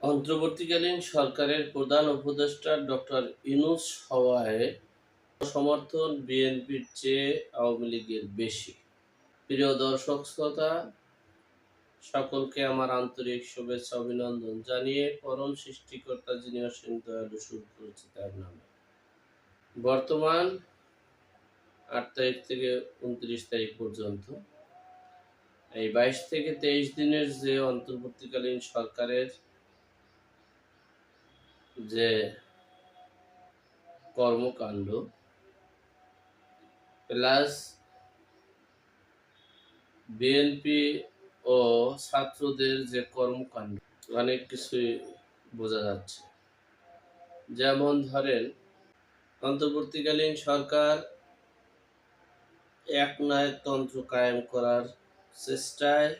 অন্তর্বর্তীকালীন সরকারের প্রধান উপদেষ্টা ডক্টর ইউনূস হওয়ায় সমর্থন বিএনপির চেয়ে আওয়ামী লীগের বেশি। প্রিয় দর্শক, শ্রোতা, সকলকে আমার আন্তরিক শুভেচ্ছা, অভিনন্দন জানিয়ে পরম সৃষ্টিকর্তা যিনি অসীম দয়ালু শুরু করেছে তার নামে। বর্তমান আট তারিখ থেকে উনত্রিশ তারিখ পর্যন্ত এই বাইশ থেকে তেইশ দিনের যে অন্তর্বর্তীকালীন সরকারের যে কর্মকাণ্ড প্লাস বিএনপি ও ছাত্রদের যে কর্মকাণ্ড, অনেক কিছুই বোঝা যাচ্ছে। যেমন ধরেন, অন্তর্বর্তীকালীন সরকার এক নায়কতন্ত্র কায়েম করার চেষ্টায়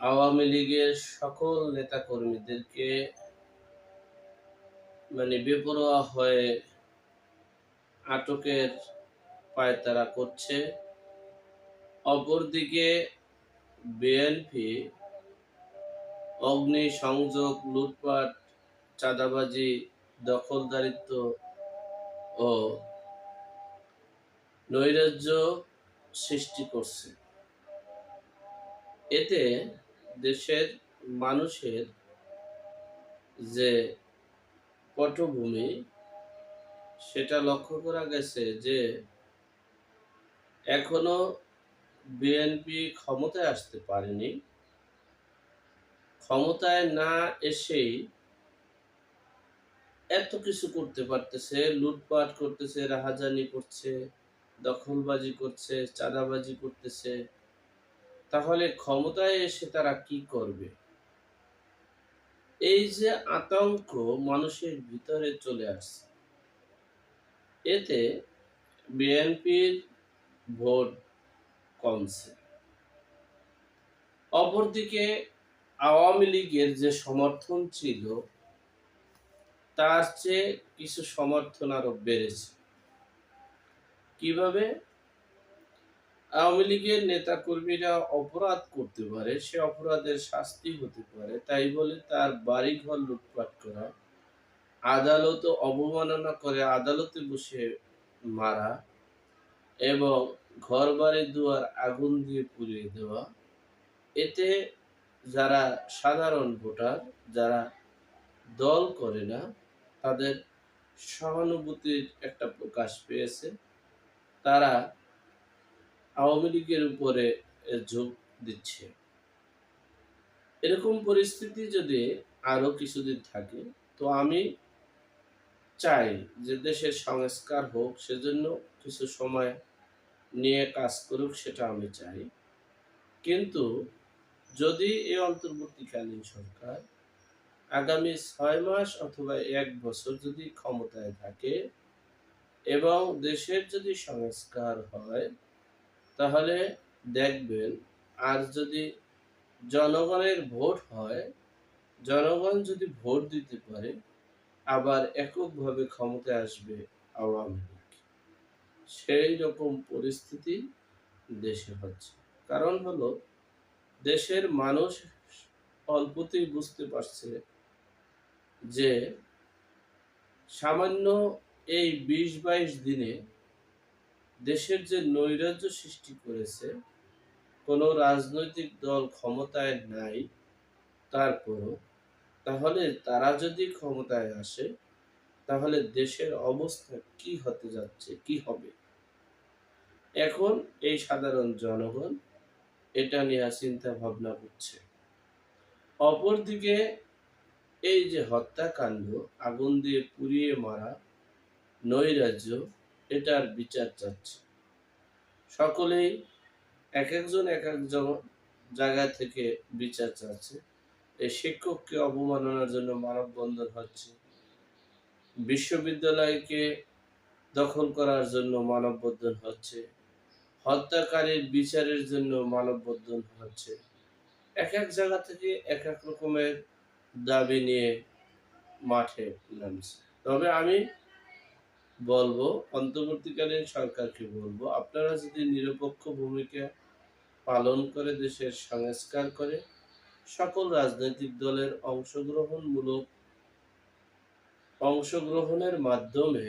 আওয়ামী লীগের সকল নেতাকর্মীদেরকে মানে বেপরোয়া হয়ে আটকের পায়তারা করছে। অপরদিকে বিএনপি অগ্নি সংযোগ, লুটপাট, চাঁদাবাজি, দখলদারিত্ব ও নৈরাজ্য সৃষ্টি করছে। এতে দেশের মানুষের যে পটভূমি, সেটা লক্ষ্য করা গেছে যে এখনও বিএনপি ক্ষমতায় আসতে পারেনি। ক্ষমতায় না এসেই এত কিছু করতে পারতেছে, লুটপাট করতেছে, রাহাজানি করছে, দখলবাজি করছে, চাঁদাবাজি করতেছে। তাহলে ক্ষমতায় এসে তারা কি করবে? এই যে আতঙ্ক মানুষের ভিতরে চলে আসছে, এতে বিএনপির ভোট কমছে। অপরদিকে আওয়ামী লীগের যে সমর্থন ছিল, তার চেয়ে কিছু সমর্থন আরও বেড়েছে। কীভাবে? আওয়ামী লীগের নেতা কর্মীরা অপরাধ করতে পারে, সে অপরাধের শাস্তি হতে পারে, তাই বলে তার বাড়িঘর লুটপাট করা আদালত অবমাননা করে, আদালতে বসে মারা এবং ঘর বাড়ি দুয়ার আগুন দিয়ে পুড়িয়ে দেওয়া। এতে যারা সাধারণ ভোটার, যারা দল করে না, তাদের সহানুভূতির একটা প্রকাশ পেয়েছে। তারা আওয়ামী লীগের উপরে যোগ দিচ্ছে। এরকম পরিস্থিতি যদি আরও কিছুদিন থাকে, তো আমি চাই যে দেশের সংস্কার হোক, সেজন্য কিছু সময় নিয়ে কাজ করুক, সেটা আমি চাই। কিন্তু যদি এই অন্তর্বর্তীকালীন সরকার আগামী ছয় মাস অথবা এক বছর যদি ক্ষমতায় থাকে এবং দেশের যদি সংস্কার হয় তাহলে দেখবেন, আর যদি জনগণের ভোট হয়, জনগণ যদি ভোট দিতে পারে, আবার এককভাবে ক্ষমতায় আসবে আওয়ামী লীগ। সেই রকম পরিস্থিতি দেশে হচ্ছে। কারণ হলো, দেশের মানুষ অল্পতেই বুঝতে পারছে যে সামান্য এই বিশ বাইশ দিনে দেশের যে নৈরাজ্য সৃষ্টি করেছে, কোনো রাজনৈতিক দল ক্ষমতায় নাই, তারপরও, তাহলে তারা যদি ক্ষমতায় আসে, তাহলে দেশের অবস্থা কি হতে যাচ্ছে, কি হবে? এখন এই সাধারণ জনগণ এটা নিয়ে চিন্তা ভাবনা করছে। অপরদিকে এই যে হত্যাকাণ্ড, আগুন দিয়ে পুড়িয়ে মারা নৈরাজ্য এটার বিচার চাচ্ছে। সকলেই এক একজন এক একজন জায়গা থেকে বিচার চাচ্ছে। এই শিক্ষককে অবমাননার জন্য মানববন্ধন হচ্ছে। বিশ্ববিদ্যালয়কে দখল করার জন্য মানববন্ধন হচ্ছে। হত্যাকারীর বিচারের জন্য মানববন্ধন হচ্ছে। এক এক জায়গা থেকে এক এক রকমের দাবি নিয়ে মাঠে নামছে। তবে আমি বলব, অন্তর্বর্তীকালীন সরকারকে বলব, আপনারা যদি নিরপেক্ষ ভূমিকা পালন করে দেশের সংস্কার করে, সকল রাজনৈতিক দলের অংশগ্রহণমূলক অংশগ্রহণের মাধ্যমে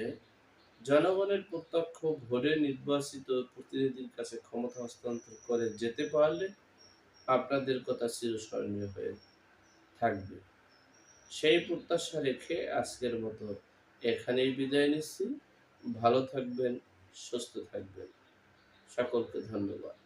জনগণের প্রত্যক্ষ ভোটে নির্বাচিত প্রতিনিধির কাছে ক্ষমতা হস্তান্তর করে যেতে পারলে আপনাদের কথা চিরস্মরণীয় হয়ে থাকবে। সেই প্রত্যাশা রেখে আজকের মতো এখানেই বিদায় নিচ্ছি। ভালো থাকবেন সুস্থ থাকবেন। সকলকে ধন্যবাদ।